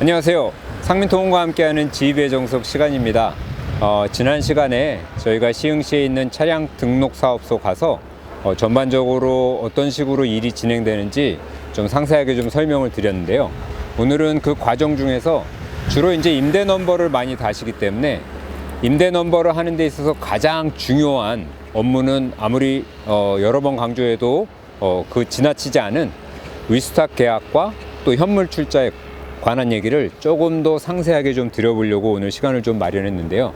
안녕하세요. 상민통운과 함께하는 지휘의 정석 시간입니다. 어, 지난 시간에 저희가 시흥시에 있는 차량 등록 사업소 가서 어, 전반적으로 어떤 식으로 일이 진행되는지 좀 상세하게 좀 설명을 드렸는데요. 오늘은 그 과정 중에서 주로 이제 임대 넘버를 많이 다시기 때문에 임대 넘버를 하는 데 있어서 가장 중요한 업무는 아무리 어, 여러 번 강조해도 어, 그 지나치지 않은 위스탁 계약과 또 현물 출자에 관한 얘기를 조금 더 상세하게 좀 드려보려고 오늘 시간을 좀 마련했는데요.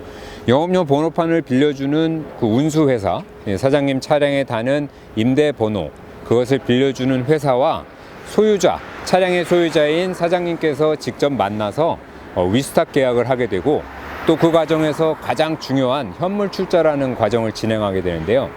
영업용 번호판을 빌려주는 그 운수회사, 예, 사장님 차량에 다는 임대 번호, 그것을 빌려주는 회사와 소유자, 차량의 소유자인 사장님께서 직접 만나서 어, 위스탁 계약을 하게 되고 또 그 과정에서 가장 중요한 현물 출자라는 과정을 진행하게 되는데요.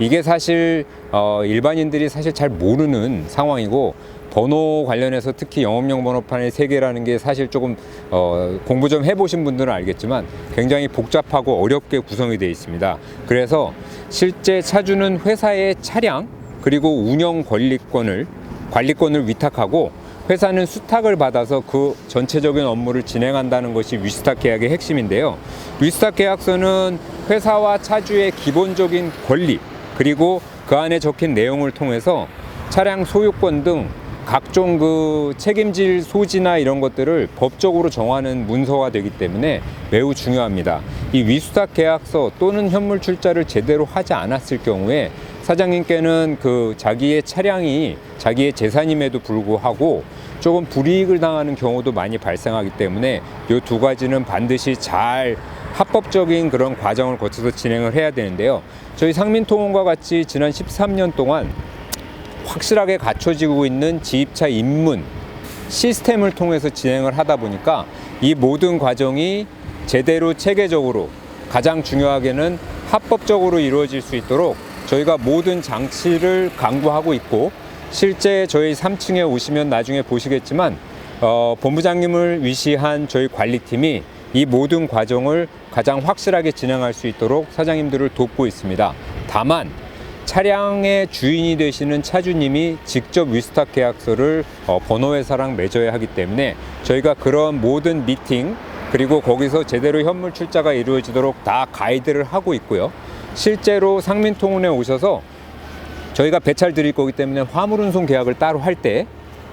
이게 사실 어, 일반인들이 사실 잘 모르는 상황이고 번호 관련해서 특히 영업용 번호판의 세계라는 게 사실 조금 어, 공부 좀 해보신 분들은 알겠지만 굉장히 복잡하고 어렵게 구성이 되어 있습니다. 그래서 실제 차주는 회사의 차량 그리고 운영 관리권을 관리권을 위탁하고 회사는 수탁을 받아서 그 전체적인 업무를 진행한다는 것이 위스탁 계약의 핵심인데요. 위스탁 계약서는 회사와 차주의 기본적인 권리 그리고 그 안에 적힌 내용을 통해서 차량 소유권 등 각종 그 책임질 소지나 이런 것들을 법적으로 정하는 문서가 되기 때문에 매우 중요합니다. 이 위수탁 계약서 또는 현물 출자를 제대로 하지 않았을 경우에 사장님께는 그 자기의 차량이 자기의 재산임에도 불구하고 조금 불이익을 당하는 경우도 많이 발생하기 때문에 이 두 가지는 반드시 잘 합법적인 그런 과정을 거쳐서 진행을 해야 되는데요. 저희 상민통운과 같이 지난 13년 동안 확실하게 갖춰지고 있는 지입차 입문 시스템을 통해서 진행을 하다 보니까 이 모든 과정이 제대로 체계적으로 가장 중요하게는 합법적으로 이루어질 수 있도록 저희가 모든 장치를 강구하고 있고 실제 저희 3층에 오시면 나중에 보시겠지만 어, 본부장님을 위시한 저희 관리팀이 이 모든 과정을 가장 확실하게 진행할 수 있도록 사장님들을 돕고 있습니다. 다만 차량의 주인이 되시는 차주님이 직접 위스탁 계약서를 어, 번호회사랑 맺어야 하기 때문에 저희가 그런 모든 미팅 그리고 거기서 제대로 현물 출자가 이루어지도록 다 가이드를 하고 있고요. 실제로 상민통운에 오셔서 저희가 배차를 드릴 거기 때문에 화물운송 계약을 따로 할 때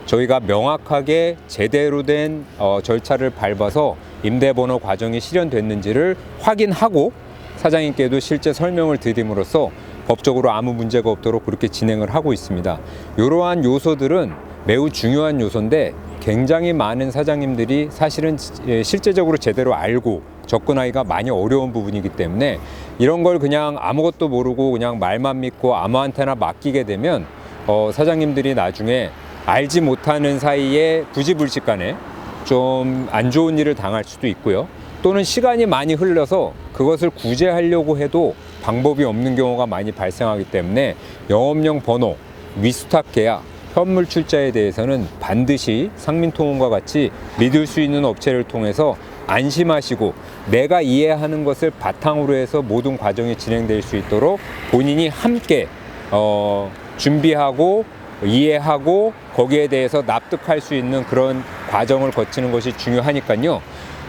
저희가 명확하게 제대로 된 어, 절차를 밟아서 임대번호 과정이 실현됐는지를 확인하고 사장님께도 실제 설명을 드림으로써 법적으로 아무 문제가 없도록 그렇게 진행을 하고 있습니다. 이러한 요소들은 매우 중요한 요소인데 굉장히 많은 사장님들이 사실은 예, 실제적으로 제대로 알고 접근하기가 많이 어려운 부분이기 때문에 이런 걸 그냥 아무것도 모르고 그냥 말만 믿고 아무한테나 맡기게 되면 어, 사장님들이 나중에 알지 못하는 사이에 부지불식간에 좀 안 좋은 일을 당할 수도 있고요. 또는 시간이 많이 흘러서 그것을 구제하려고 해도 방법이 없는 경우가 많이 발생하기 때문에 영업용 번호, 위스탁 계약, 현물 출자에 대해서는 반드시 상민통운과 같이 믿을 수 있는 업체를 통해서 안심하시고 내가 이해하는 것을 바탕으로 해서 모든 과정이 진행될 수 있도록 본인이 함께 어, 준비하고 이해하고 거기에 대해서 납득할 수 있는 그런 과정을 거치는 것이 중요하니까요.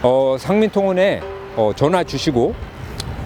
어, 상민통운에 어, 전화 주시고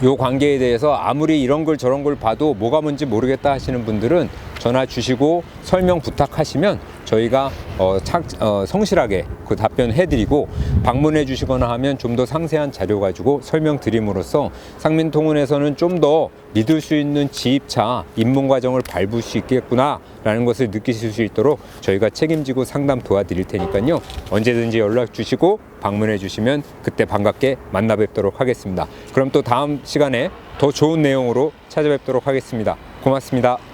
요 관계에 대해서 아무리 이런 걸 저런 걸 봐도 뭐가 뭔지 모르겠다 하시는 분들은 전화 주시고 설명 부탁하시면 저희가 어, 착, 어, 성실하게 그 답변 해드리고 방문해 주시거나 하면 좀 더 상세한 자료 가지고 설명 드림으로써 상민통운에서는 좀 더 믿을 수 있는 지입차 입문 과정을 밟을 수 있겠구나라는 것을 느끼실 수 있도록 저희가 책임지고 상담 도와드릴 테니까요 언제든지 연락 주시고 방문해 주시면 그때 반갑게 만나 뵙도록 하겠습니다. 그럼 또 다음 시간에 더 좋은 내용으로 찾아뵙도록 하겠습니다. 고맙습니다.